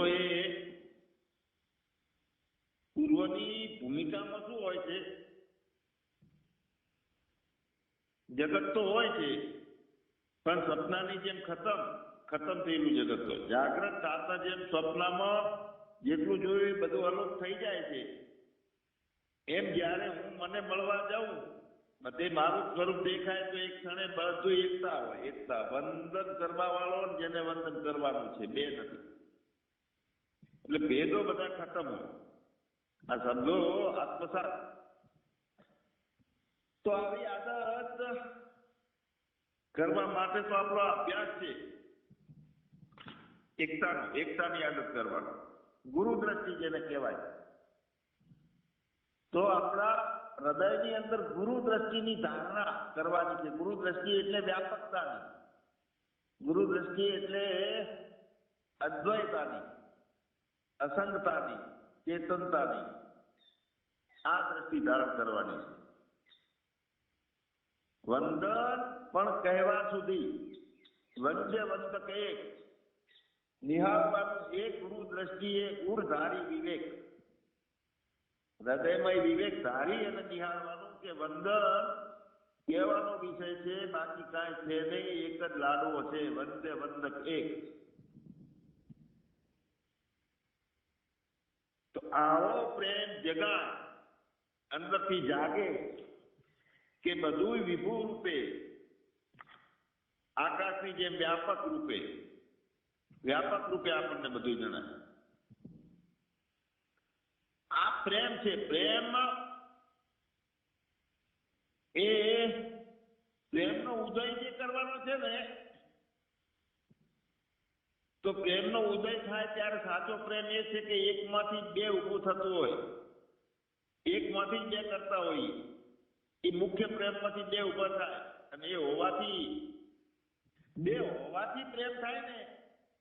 તો પૂર્વની ભૂમિકામાં શું હોય છે? જગત તો હોય છે, પણ સપનાની જેમ ખતમ ખતમ થયેલું જગત તો જાગ્રત થતા જેમ સપનામાં જેટલું જોયું એ બધું અલોપ થઈ જાય છે. એમ જ્યારે હું મને મળવા જાઉં, બધે મારું સ્વરૂપ દેખાય તો એક ક્ષણે બધું એકતા હોય. એકતા વંદન કરવા વાળો જેને વંદન કરવાનું છે, બે નથી. એટલે ભેદો બધા ખતમ હોય. આ શબ્દો આત્મસાત. તો આવી આદત કરવા માટે તો આપણો અભ્યાસ છે. એકતાનો, એકતાની આદત કરવાનો. ગુરુ દ્રષ્ટિ જેને કહેવાય. તો આપણા હૃદયની અંદર ગુરુ દ્રષ્ટિની ધારણા કરવાની છે. ગુરુ દ્રષ્ટિ એટલે વ્યાપકતાની. ગુરુ દ્રષ્ટિ એટલે અદ્વૈતાની. અસંગતાની ચેતનતાની આ દ્રષ્ટિ ધારણ કરવાની છે. વંદન પણ કહેવા સુધી, વંદ્ય વંદક એક, નિહાળવાનું એક ગુરુ દ્રષ્ટિએ ઉર્ધારી વિવેક. હૃદયમય વિવેક ધારી અને નિહાળવાનું કે વંદન કહેવાનો વિષય છે, બાકી કાંઈ છે નહીં, એક જ લાડવો છે વંદે વંદક એક તો આવો પ્રેમ જગાય અંદરથી જાગે કે બધું વિભુ રૂપે, આકાશની જેમ વ્યાપક રૂપે. વ્યાપક રૂપે આપણને બધું જણાય. આ પ્રેમ છે, પ્રેમ એ પ્રેમનો ઉદય જે કરવાનો છે ને તો પ્રેમનો ઉદય થાય ત્યારે સાચો પ્રેમ એ છે કે એકમાંથી બે ઊભું થતું હોય. એકમાંથી બે કરતા હોઈએ એ મુખ્ય પ્રેમમાંથી બે ઊભા થાય. અને એ હોવાથી, બે હોવાથી પ્રેમ થાય ને,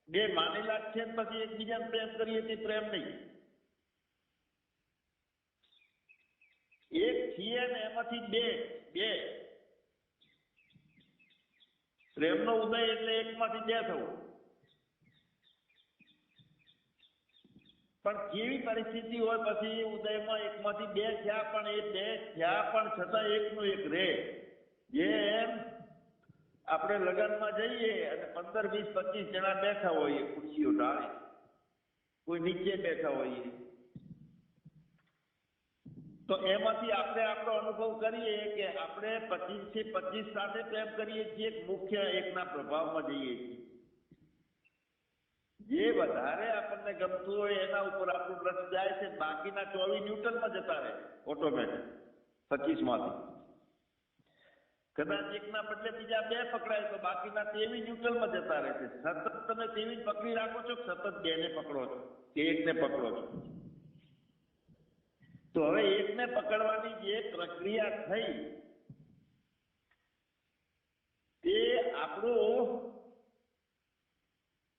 બે માનેલા છે પછી એકબીજાને પ્રેમ કરીએ તે પ્રેમ નહીં. એક છીએ ને એમાંથી બે બે. પ્રેમનો ઉદય એટલે એકમાંથી બે થવું. પણ કેવી પરિસ્થિતિ હોય પછી ઉદયમાં એકમાંથી બે થયા પણ એ બે થયા પણ છતાં એકનું એક રે. જેમ આપણે લગ્નમાં જઈએ અને પંદર, વીસ, પચીસ જણા બેઠા હોઈએ ખુરશીઓ ઢાળી. કોઈ નીચે બેઠા હોઈએ. તો એમાંથી આપણે આપણો અનુભવ કરીએ કે આપણે પચીસથી પચીસ સાથે પ્રેમ કરીએ છીએ મુખ્ય એકના પ્રભાવમાં જઈએ છીએ. જે. વધારે આપણને ગમતું હોય એના ઉપર આપણું રસ જાય છે બાકીના ચોવીસ ન્યૂટનમાં જતા રહે ઓટોમેટિક પચીસમાંથી કદાચ એકના બદલે બીજા બે પકડાય તો બાકીના તેવી ન્યૂટ્રલમાં જતા રહે છે. સતત તમે તેવી પકડી રાખો છો સતત બે ને પકડો છો? કે એકને પકડો છો? તો હવે એકને પકડવાની જે પ્રક્રિયા થઈ તે આપણું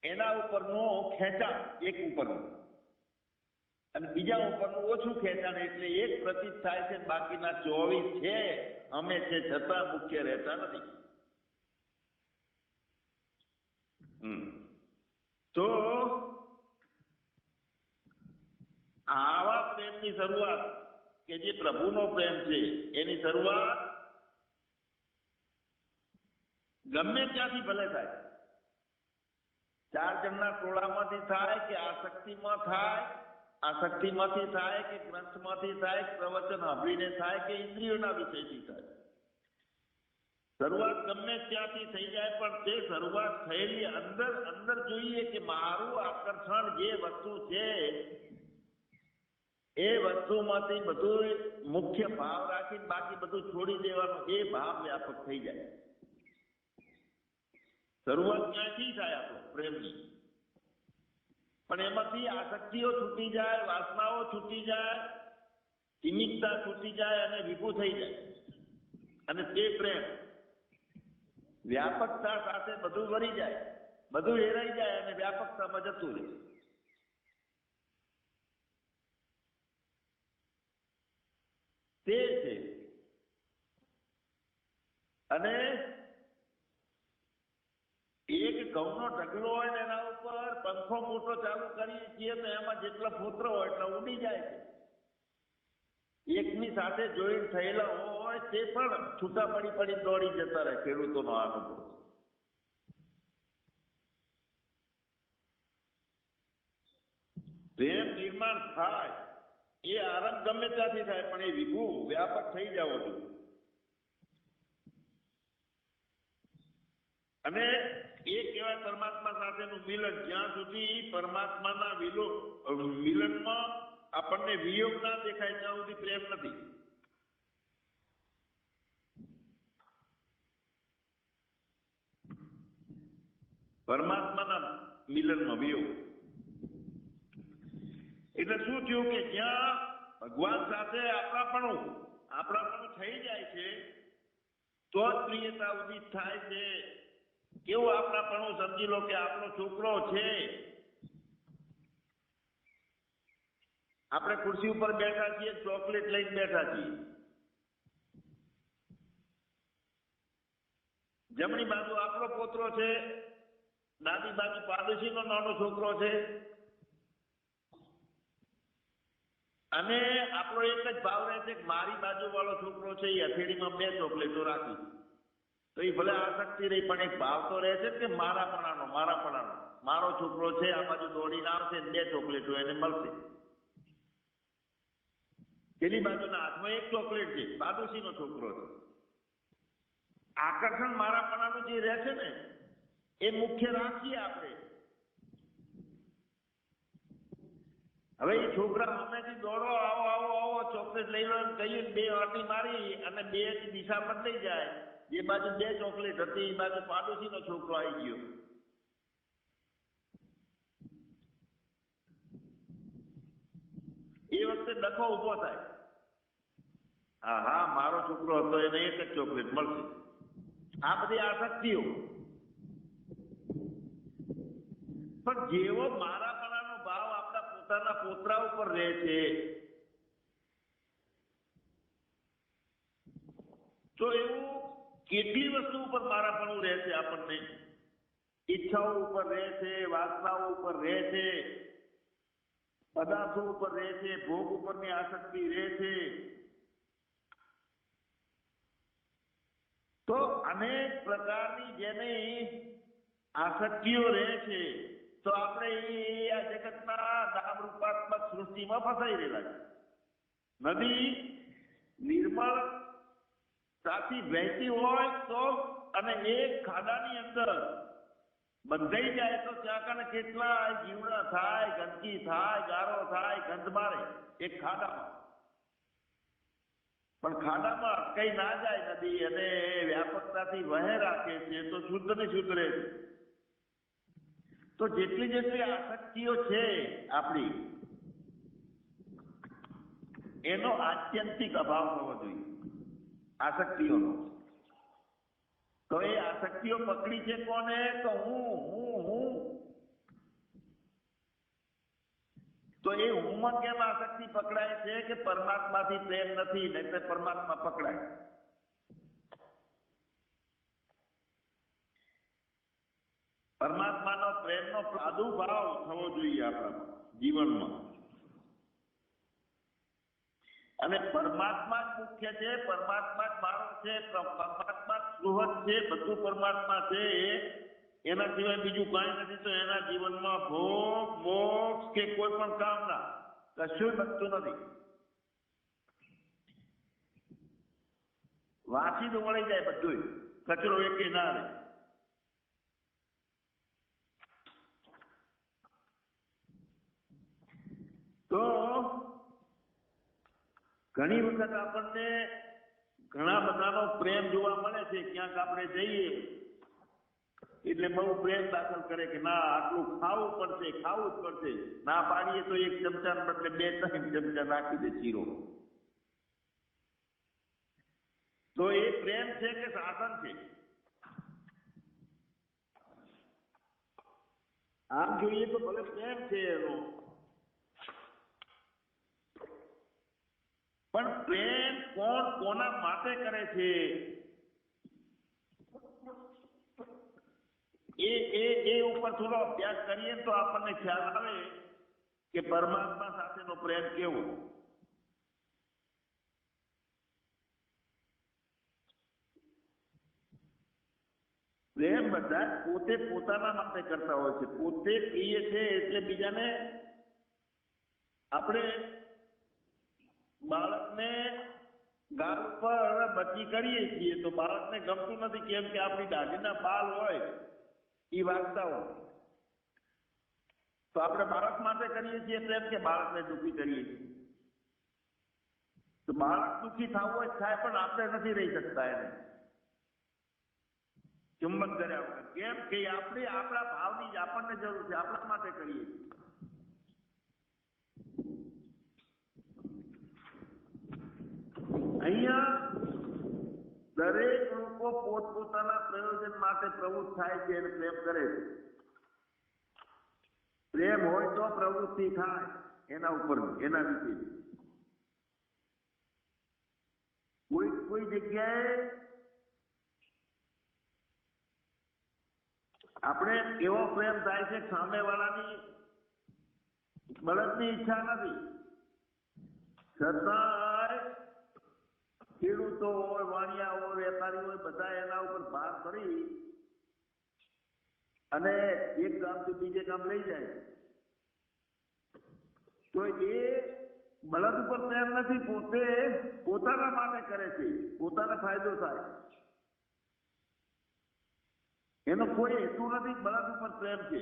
એના ઉપરનો ખેંચાણ, એક ઉપરનો. અને બીજા ઉપરનું ઓછું ખેંચાણ એટલે એક પ્રતીત થાય છે, બાકીના ચોવીસ છે, અમે છે છતાં મુખ્ય રહેતા નથી. તો આવા પ્રેમની શરૂઆત કે જે પ્રભુનો પ્રેમ છે, એની શરૂઆત ગમે ત્યાંથી ભલે થાય. ચાર જણના ટોળામાંથી થાય કે આસક્તિમાં થાય આસક્તિમાંથી થાય કે ગ્રંથમાંથી થાય, પ્રવચન સાંભળીને થાય કે ઇન્દ્રિયોના વિષયથી થાય. શરૂઆત ગમે ત્યાંથી થઈ જાય, પણ તે શરૂઆત થયેલી અંદર અંદર જોઈએ કે મારું આકર્ષણ જે વસ્તુ છે, એ વસ્તુમાંથી બધું મુખ્ય ભાવ રાખી બાકી બધું છોડી દેવાનું, એ ભાવ વ્યાપક થઈ જાય. શરૂઆત ક્યાંથી થાય આપણો પ્રેમની. પણ એમાંથી આસક્તિઓ છૂટી જાય, વાસનાઓ છૂટી જાય સીમિતતા છૂટી જાય અને વિભુ થઈ જાય. અને તે પ્રેમ વ્યાપકતા સાથે બધું વળી જાય, બધું હેરાઈ જાય અને વ્યાપકતામાં જતું રહે. તે છે. અને ઘઉંનો ઢગલો હોય ને એના ઉપર પંખો મોટો ચાલુ કરીએ છીએ તો એમાં જેટલા ફોતરો હોય એટલા ઉડી જાય છે. એકની સાથે જોઈન થયેલા હોય તે પણ છૂટા પડી પડી દોડી જતા રહે ખેડૂતોનો અનુભવ. પ્રેમ નિર્માણ થાય. એ આરંભ ગમે ત્યાંથી થાય, પણ એ વિભુ વ્યાપક થઈ જવો જોઈએ અને એ કહેવાય પરમાત્મા સાથેનું મિલન. જ્યાં સુધી પરમાત્માના વિલો મિલનમાં આપણને વિયોગ ના દેખાય, ત્યાં સુધી પ્રેમ નથી. પરમાત્માના મિલનમાં વિયોગ. એટલે શું થયું કે જ્યાં ભગવાન સાથે આપણાપણું આપણાપણું થઈ જાય છે, તો જ પ્રિયતા ઉદિત થાય છે. કેવું આપણાપણું સમજી લો કે આપણો છોકરો છે. આપણે ખુરશી ઉપર બેઠા છીએ, ચોકલેટ લઈને બેઠા છીએ. જમણી બાજુ આપણો પોતરો છે, ડાબી બાજુ પાડોશીનો નાનો છોકરો છે. અને આપણો એક જ ભાવ રહે છે મારી બાજુ વાળો છોકરો છે, એ હથેળીમાં બે ચોકલેટો રાખી. તો એ ભલે આસક્તિ રહી, પણ એક ભાવ તો રહે છે કે મારાપણાનો મારાપણાનો. મારો છોકરો છે, આ બાજુ દોડીને આવશે બે ચોકલેટો એને મળશે. પેલી બાજુના હાથમાં એક ચોકલેટ છે, પાડોશીનો છોકરો છે. આકર્ષણ મારાપણાનું જે રહે છે ને, એ મુખ્ય રાખીએ આપણે. હવે એ છોકરા સામેથી દોડો, આવો આવો આવો, ચોકલેટ લઈ લો, એમ બે વાટી મારી અને બે દિશા બદલાઈ જાય. જે બાજુ બે ચોકલેટ હતી, એ બાજુ પાડોશીનો છોકરો આવી ગયો. એ વખતે ડખો ઊભો થાય. હા હા, મારો છોકરો હતો, એને એક જ ચોકલેટ મળશે. આ બધી આસક્તિઓ. પણ જેવો મારાપણાનો ભાવ આપણા પોતાના પોતરા ઉપર રહે છે, તો એવું કેટલી વસ્તુ ઉપર મારાપણું રહે છે આપણને ઈચ્છાઓ ઉપર રહે છે વાસનાઓ ઉપર રહે છે પદાર્થો ઉપર રહે છે ભોગ ઉપરની આસક્તિ રહે છે તો અનેક પ્રકારની જેની આસક્તિઓ રહે છે, તો આપણે એ આ જગતના નામ રૂપાત્મક સૃષ્ટિમાં ફસાઈ રહેલા છે નદી, નિર્મળ સાથી વહેતી હોય તો અને એ ખાડાની અંદર બંધાઈ જાય તો ત્યાં કને કેટલા જીવડા થાય, ગંદકી થાય, ગારો થાય, ગંધ મારે એક ખાડામાં. પણ ખાડામાં અટકાઈ ના જાય નદી અને વ્યાપકતાથી વહે રાખે છે તો શુદ્ધ ને શુદ્ધ રહે તો જેટલી જેટલી આસક્તિઓ છે આપણી, એનો આત્યંતિક અભાવ થવો જોઈએ. આસક્તિઓનો. તો એ આસક્તિઓ પકડી છે કોને? તો હું હું હું. તો એ હુંમાં કેમ આસક્તિ પકડાય છે કે પરમાત્માથી પ્રેમ નથી નહીં પરમાત્મા પકડાય? પરમાત્માનો પ્રેમનો પ્રાદુર્ભાવ થવો જોઈએ આપણા જીવનમાં. અને પરમાત્મા જ મુખ્ય છે, પરમાત્મા જ મારો છે પરમાત્મા જ સુહદ છે, બધું પરમાત્મા છે એના સિવાય બીજું કાંઈ નથી, તો એના જીવનમાં ભોગ, મોક્ષ કે કોઈ પણ કામના કશું બચતું નથી. વાસી તો મળી જાય બધું કચરો એકે ના રહે તો ઘણી વખત આપણને ઘણા બધાનો પ્રેમ જોવા મળે છે, ક્યાંક આપણે જઈએ, એટલે બહુ પ્રેમ દાખલ કરે કે ના, આટલું ખાવું પડશે, ખાવું જ પડશે. ના પાડીએ તો એક ચમચા બદલે બે, ત્રણ ચમચા નાખી દે ચીરો તો એ પ્રેમ છે કે શાસન છે? આમ જોઈએ તો ભલે પ્રેમ છે એનો પણ પ્રેમ કોણ કોના માટે કરે છે? એ એ એ ઉપર થોડો અભ્યાસ કરીએ ને તો આપણને ખ્યાલ આવે કે પરમાત્મા સાથેનો પ્રેમ કેવો? પ્રેમ બધા પોતે પોતાના માટે કરતા હોય છે. પોતે પ્રિય છે એટલે બીજાને આપણે બાળકને ગાલ પર બચી કરીએ છીએ તો બાળકને ગમતું નથી કેમ કે આપણી દાઢીના બાલ હોય એ વાગતા હોય. તો આપણે બાળક માટે કરીએ છીએ પ્રેમ કે બાળકને દુઃખી કરીએ છીએ. તો બાળક દુઃખી થવું હોય થાય, પણ આપણે નથી રહી શકતા એને ચુંબન કર્યા વગર. કેમ કે આપણે, આપણા ભાવની જ આપણને જરૂર છે, આપણા માટે કરીએ છીએ. અહીંયા દરેક લોકો પોતપોતાના પ્રયોજન માટે પ્રવૃત્ત થાય છે અને પ્રેમ કરે છે. પ્રેમ હોય તો પ્રવૃત્તિ થાય એના ઉપર, એના વિશે. કોઈ કોઈ જગ્યાએ આપણે એવો પ્રેમ થાય છે, સામેવાળાની બળદની ઈચ્છા નથી. છતાંય ખેડૂતો હોય, વાણિયા હોય, વેપારી હોય, બધા એના ઉપર ભાર કરી અને એક ગામથી બીજે ગામ લઈ જાય. તો એ બળદ ઉપર તૈયાર નથી, પોતે પોતાના માટે કરે છે. પોતાને ફાયદો થાય. એનો કોઈ હેતુ નથી, બળદ ઉપર પ્રેમ છે.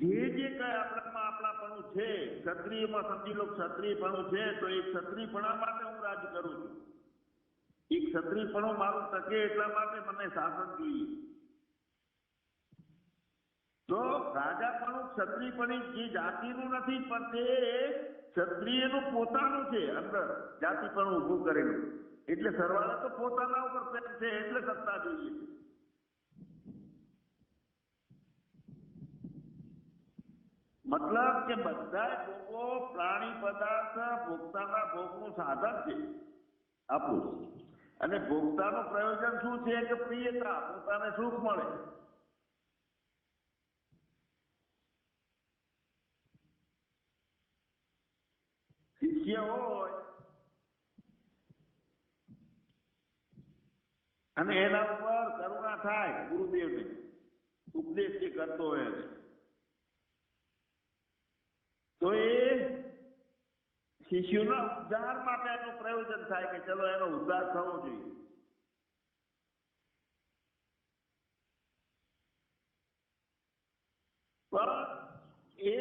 જે જે કઈ આપણામાં આપણાપણું છે, ક્ષત્રિયમાં સમજી લો ક્ષત્રિયપણું છે, તો એ ક્ષત્રિયપણા માટે હું રાજ કરું છું. એ ક્ષત્રિયપણું મારું ટકે એટલા માટે મને શાસન જોઈએ. તો રાજાપણું ક્ષત્રિયપણી જે જાતિનું નથી, પણ તે ક્ષત્રિયનું પોતાનું છે અંદર, જાતિપણું ઊભું કરેલું. એટલે સરવાળે તો પોતાના ઉપર પ્રેમ છે એટલે સત્તા જોઈએ છે. મતલબ કે બધા ભોગો પ્રાણી પદાર્થ ભોગતાના ભોગનું સાધન છે. આપણું અને ભોગતાનું પ્રયોજન શું છે કે પ્રિયતા, પોતાને સુખ મળે. શિષ્ય હોય અને એના ઉપર કરુણા થાય ગુરુદેવને. ઉપદેશ જે કરતો હોય એને. તો એ શિષ્યોના ઉદ્ધાર માટે એનું પ્રયોજન થાય કે ચલો એનો ઉદ્ધાર થવો જોઈએ. પણ એ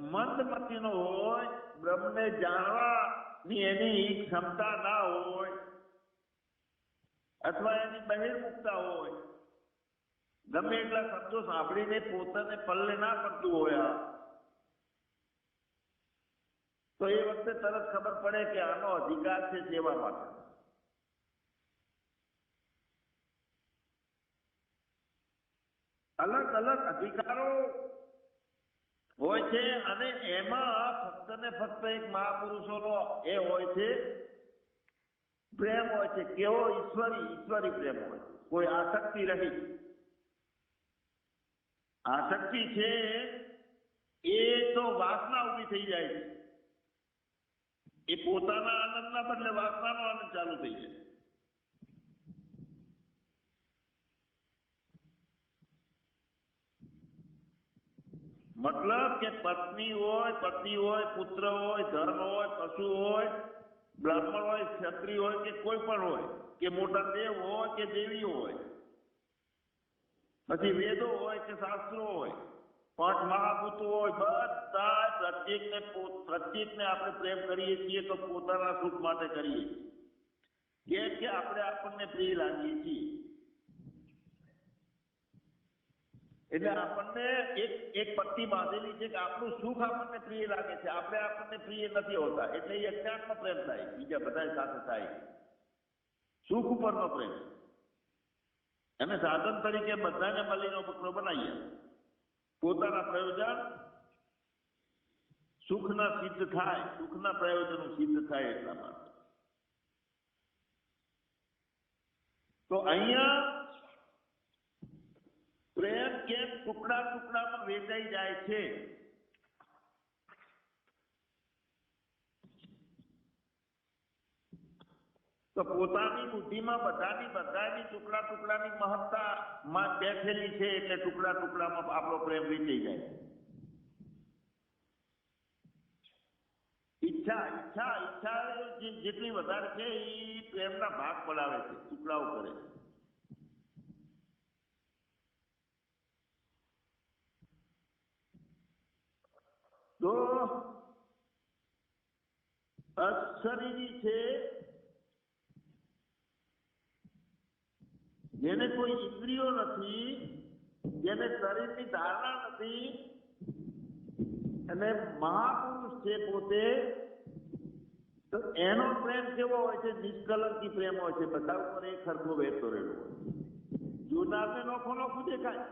મંદમતીનો હોય બ્રહ્મને જાણવાની એની ક્ષમતા ના હોય અથવા એની બહિર્મુખતા હોય ગમે એટલા શબ્દો સાંભળીને પોતાને પલ્લે ના પડતું હોય આ. તો એ વખતે તરત ખબર પડે કે આનો અધિકાર છે સેવા માટે. અલગ અલગ અધિકારો હોય છે અને એમાં ફક્ત ને ફક્ત એક મહાપુરુષોનો એ હોય છે પ્રેમ હોય છે. કેવો ઈશ્વરી ઈશ્વરી પ્રેમ હોય કોઈ આસક્તિ રહી. આસક્તિ છે એ તો વાસના ઊભી થઈ જાય છે. એ પોતાના આનંદના બદલે વાસનાનો આનંદ ચાલુ થઈ જાય મતલબ કે પત્ની હોય પતિ હોય પુત્ર હોય ધન હોય પશુ હોય બ્રાહ્મણ હોય ક્ષત્રિય હોય કે કોઈ પણ હોય કે મોટા દેવ હોય કે દેવી હોય પછી વેદો હોય કે શાસ્ત્રો હોય પાંચ મહાભૂતો હોય બધા પ્રત્યેકને પ્રત્યેકને આપણે પ્રેમ કરીએ છીએ તો પોતાના સુખ માટે કરીએ છીએ કેમ કે આપણે આપણને પ્રિય લાગીએ છીએ એટલે આપણને એક એક પટ્ટી બાંધેલી છે કે આપણું સુખ આપણને પ્રિય લાગે છે આપણે આપણને પ્રિય નથી હોતા એટલે એ અજ્ઞાતનો પ્રેમ થાય બીજા બધા સાથે થાય સુખ ઉપરનો પ્રેમ અને સાધન તરીકે બધાને બલીનો બકરો બનાવીએ પોતાના પ્રયોજન સુખના સિદ્ધ થાય, સુખના પ્રયોજનો સિદ્ધ થાય એટલા માટે. તો અહીંયા પ્રેમ કેમ ટુકડા ટુકડામાં વેચાઈ જાય છે? તો પોતાની બુદ્ધિમાં બધાની બધાની ટુકડા ટુકડાની મહત્તા માં બેઠેલી છે એટલે ટુકડા ટુકડામાં આપણો પ્રેમ વેચાઈ જાય. ઈચ્છા ઈચ્છા ઈચ્છા જે- જેટલી વધારે છે એ પ્રેમના ભાગ પડાવે છે, ટુકડાઓ કરે છે. તો અશરીરી છે જેને કોઈ ઇન્દ્રિયો નથી, જેને શરીરની ધારણા નથી, અને મહાપુરુષ છે પોતે, તો એનો પ્રેમ કેવો હોય છે? નિષ્કલંકી પ્રેમ હોય છે. બધા ઉપર એક સરખો વહેતો રહેલો હોય જોનારને નોખો નોખું દેખાય.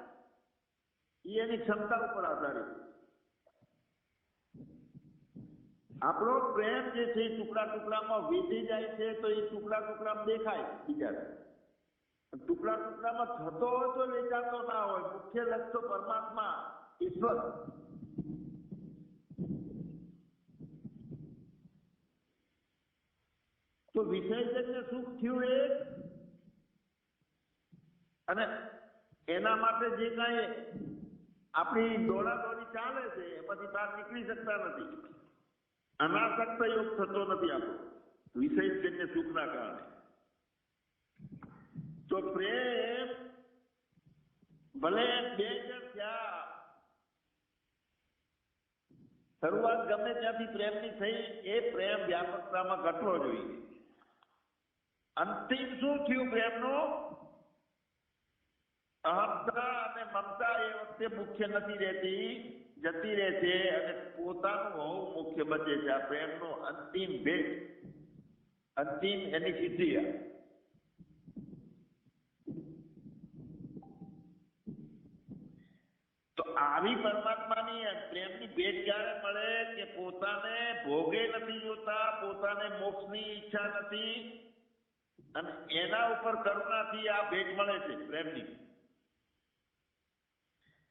એ એની ક્ષમતા ઉપર આધારિત આપણો પ્રેમ જે છે એ ટુકડા ટુકડામાં વીતી જાય છે તો એ ટુકડા ટુકડામાં દેખાય બીજા ટુકડા ટુકડામાં થતો હોય તો વેચાતો ના હોય. મુખ્ય લક્ષ્ય પરમાત્મા, ઈશ્વર. તો વિષયજન્ય સુખ થયું એ અને એના માટે જે કાંઈ આપણી દોડાદોડી ચાલે છે, એમાંથી બહાર નીકળી શકતા નથી. અનાસક્ત યોગ થતો નથી આપણો. વિષયજન્ય સુખના કારણે. તો પ્રેમ ભલે બે જણ થયા શરૂઆત ગમે ત્યાંથી પ્રેમની થઈ, એ પ્રેમ વ્યાપકતામાં ઘટવો જોઈએ. અંતિમ શું થયું પ્રેમનું? અહંતા અને મમતા એ વખતે મુખ્ય નથી રહેતી, જતી રહે છે અને પોતાનું હોવું મુખ્ય બચે છે. આ પ્રેમનો અંતિમ ભેટ અંતિમ એની સિદ્ધિ આ. આવી પરમાત્માની પ્રેમની ભેટ ક્યારે મળે કે પોતાને ભોગે નથી જોતા, પોતાને મોક્ષની ઈચ્છા નથી, અને એના ઉપર કરુણાથી આ ભેટ મળે છે પ્રેમની.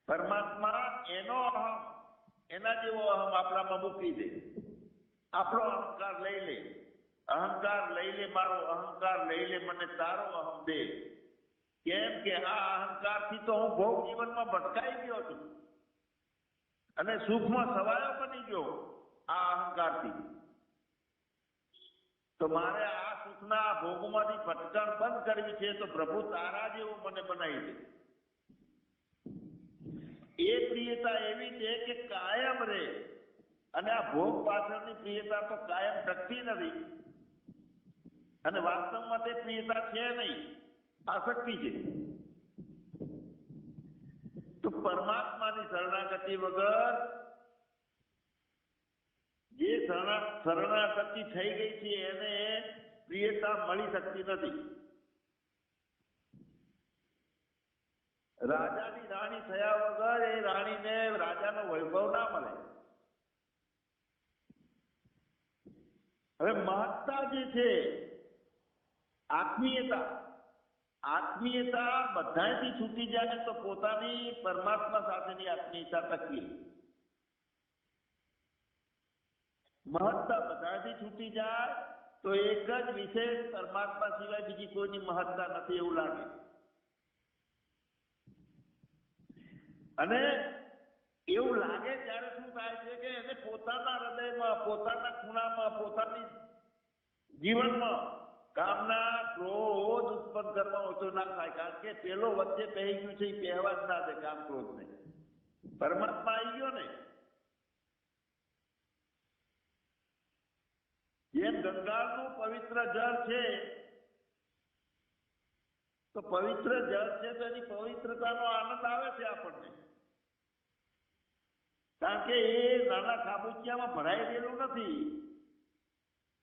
પરમાત્મા એનો અહમ, એના જેવો અહમ આપણામાં મૂકી દે. આપણો અહંકાર લઈ લે. અહંકાર લઈ લે મારો અહંકાર, લઈ લે મને તારો અહમ દે. કેમ કે આ અહંકારથી તો હું ભોગ જીવનમાં ભટકાઈ ગયો છું. અને સુખમાં સવાયો બની ગયો આ અહંકારથી. તો મારે આ સુખના ભોગમાંથી ભટકણ બંધ કરવી છે તો પ્રભુ તારા જેવું મને બનાવી દે. એ પ્રિયતા એવી છે કે કાયમ રહે. અને આ ભોગ પાછળની પ્રિયતા તો કાયમ ટકતી નથી. અને વાસ્તવમાં તે પ્રિયતા છે નહીં. આસક્તિ છે તો પરમાત્માની શરણાગતિ વગર જે શરણાગતિ થઈ ગઈ છે, એને પ્રિયતા મળી શકતી નથી. રાજાની રાણી થયા વગર એ રાણીને રાજાનો વૈભવ ના મળે. હવે મહત્તા જે છે, આત્મીયતા આત્મીયતા બધાથી છૂટી જાય તો પોતાની પરમાત્મા સાથેની આત્મીયતા ટકી મહત્તા બધાથી છૂટી જાય તો એક જ વિશેષ પરમાત્મા સિવાય બીજી કોઈની મહત્તા નથી એવું લાગે. અને એવું લાગે ત્યારે શું થાય છે કે એને પોતાના હૃદયમાં, પોતાના ખૂણામાં, પોતાની જીવનમાં કામના ક્રોધ ઉત્પન્ન કરવા ઓછો ના થાય, કારણ કે પેલો વચ્ચે કહી ગયું છે, એ કહેવા જ ના દે કામ ક્રોધ ને પરમાત્મા આવી ગયો ને. જેમ ગંગાનું પવિત્ર જળ છે, તો પવિત્ર જળ છે તો એની પવિત્રતાનો આનંદ આવે છે આપણને. કારણ કે એ નાના ખાબુચિયામાં ભરાઈ ગયેલું નથી.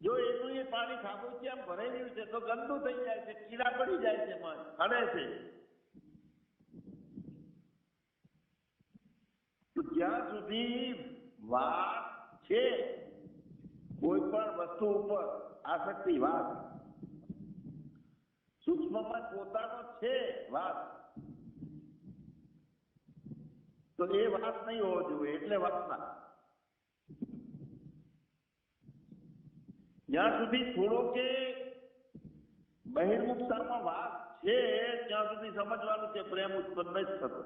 જો એનું એ પાણી ખાબુચિયામાં ભરાઈ ગયું છે, તો ગંદુ થઈ જાય છે, કીડા પડી જાય છે મન હળે છે. જ્યાં સુધી વાત છે, કોઈ પણ વસ્તુ ઉપર આસક્તિ વાત, સૂક્ષ્મમાં પોતાનો છે વાત, તો એ વાત નહીં હોવો જોઈએ, એટલે વાસના જ્યાં સુધી થોડો કે બહિર્મુખતામાં વાસ છે, ત્યાં સુધી સમજવાનું કે પ્રેમ ઉત્પન્ન જ થતો.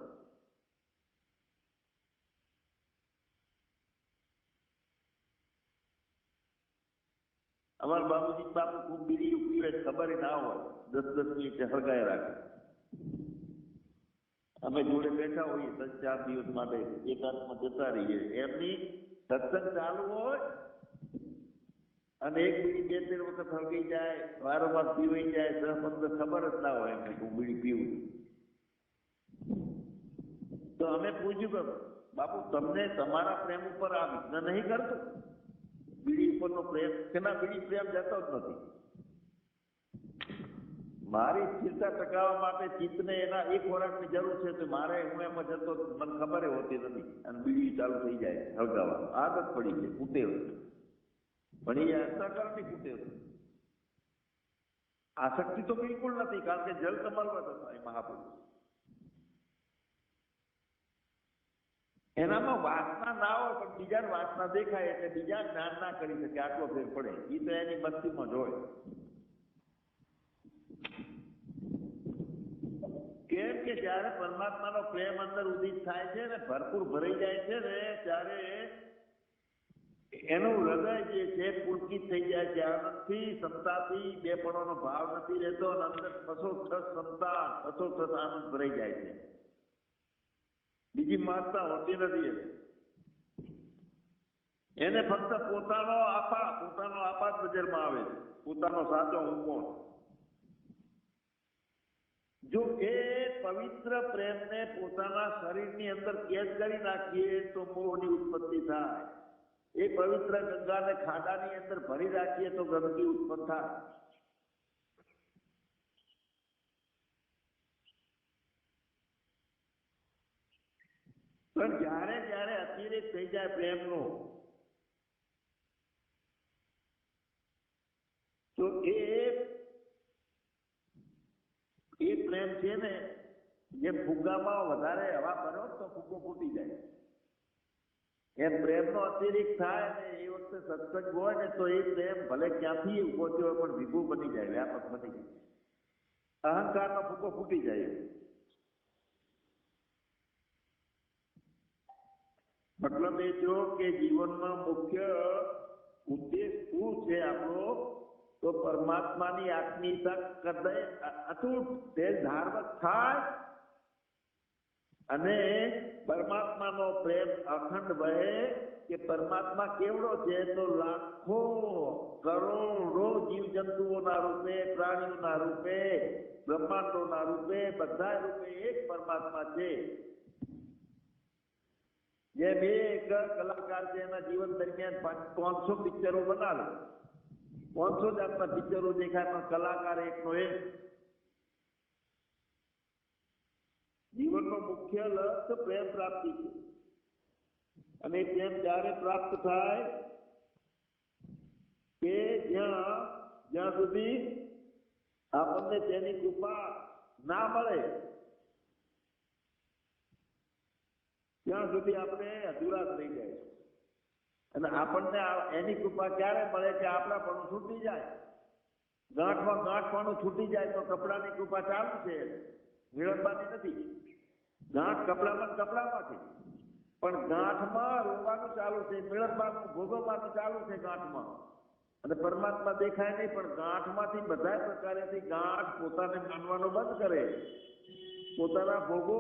અમારા બાબુજી બાપુ ખૂબ બીડી પીવે ખબર ના હોય. દસ દસ મિનિટ હળગાય રાખે. અમે જોડે બેઠા હોઈએ, દસ ચાર દિવસ માટે એકાંતમાં જતા રહીએ. એમની સત્સંગ ચાલુ હોય અને એક બીડી બે ત્રણ વખત હળગી જાય, વારંવાર પીવાઈ જાય દસ પંદર ખબર જ ના હોય એમને હું બીડી પીવું તો અમે પૂછ્યું કે, બાપુ, તમને તમારા પ્રેમ ઉપર આ વિઘ્ન નહીં કરતો? બીડી ઉપરનો પ્રેમ તેના બીડી પ્રેમ જતો જ નથી? મારી સ્થિરતા ટકાવવા માટે ચિત્તને એના એક ખોરાકની જરૂર છે તો મારે હું એમાં જતો મને ખબર હોતી નથી. અને બીડી ચાલુ થઈ જાય હળગાવા આદત પડી છે કુટેવ પણ એ અંતઃકરણની ફૂટે છે. આસક્તિ તો બિલકુલ નથી, કારણ કે જલ કમલવત હતા એ મહાપુરુષ એનામાં વાસના ના હોય, પણ બીજા વાસના દેખાય એટલે બીજા જ્ઞાન ના કરી શકે, આટલો ફેર પડે. એ તો એની મસ્તીમાં જોય કેમ કે જયારે પરમાત્માનો પ્રેમ અંદર ઉદિત થાય છે ને, ભરપૂર ભરાઈ જાય છે ને, ત્યારે એનું હૃદય જે છે પુલકિત થઈ જાય છે. આનંદથી ક્ષમતાથી બેપણોનો ભાવ નથી રહેતો અને અંદર ઠસોઠસ ક્ષમતા ઠસોઠસ આનંદ ભરાઈ જાય છે. બીજી માનતા હોતી નથી એને ફક્ત પોતાનો આપા પોતાનો આપા નજરમાં આવે છે. પોતાનો સાચો હું કોણ? જો એ પવિત્ર પ્રેમને પોતાના શરીરની અંદર કેદ કરી નાખીએ તો મોહની ઉત્પત્તિ થાય. એ પવિત્ર ગંગાને ખાડાની અંદર ભરી રાખીએ તો ગંદકી ઉત્પન્ન થાય. પણ જ્યારે જ્યારે અતિરેક થઈ જાય પ્રેમનો, તો એ એ પ્રેમ છે ને, જે ફુગ્ગામાં વધારે હવા ભરો તો ફુગ્ગો ફૂટી જાય. એમ પ્રેમનો અતિરેક થાય ને એ વખતે સત્સંગ હોય ને તો એ પ્રેમ ભલે ક્યાંથી ઊભો થયો હોય પણ વિભુ બની જાય, વ્યાપક બની જાય. અહંકારનો ફુગ્ગો ફૂટી જાય. મતલબ એ જો કે જીવનમાં મુખ્ય ઉદ્દેશ શું છે આપણો? તો પરમાત્માની આત્મીયતા કદાય અતૂટ તે ધાર્મક થાય અને પરમાત્માનો પ્રેમ અખંડ વહે કે પરમાત્મા કેવડો છે તો લાખો કરોડો જીવ જંતુઓના રૂપે, પ્રાણીઓના રૂપે, બ્રહ્માંડોના રૂપે બધા રૂપે એક પરમાત્મા છે. જેમ એક કલાકાર છે એના જીવન દરમિયાન પાંચસો પિક્ચરો બનાવે. પાંચસો જાતના પિક્ચરો દેખાય, પણ કલાકાર એકનો એક. જીવનનો મુખ્ય લક્ષ્ય પ્રેમ પ્રાપ્તિ છે. અને પ્રેમ જ્યારે પ્રાપ્ત થાય? કે જ્યાં જ્યાં સુધી આપણને તેની કૃપા ના મળે, ત્યાં સુધી આપણે અધૂરા થઈ જાય અને આપણને એની કૃપા ક્યારે મળે કે આપણા પણ છૂટી જાય? ગાંઠમાં ગાંઠવાનું છૂટી જાય તો કપડાની કૃપા ચાલુ છે. મેળવવાની નથી. ગાંઠ કપડામાં કપડામાંથી. પણ ગાંઠમાં રોવાનું ચાલુ છે મેળવવાનું ભોગવવાનું ચાલુ છે ગાંઠમાં. અને પરમાત્મા દેખાય નહીં, પણ ગાંઠમાંથી બધા પ્રકારેથી ગાંઠ પોતાને માનવાનું બંધ કરે. પોતાના ભોગો,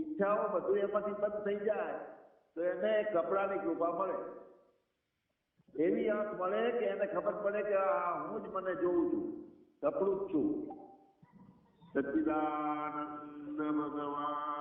ઈચ્છાઓ બધું એમાંથી બંધ થઈ જાય, તો એને કપડાની કૃપા મળે. એવી આંખ મળે કે એને ખબર પડે કે આ હું જ મને જોઉં છું, કપડું જ છું. सच्चिदानन्दभगवान्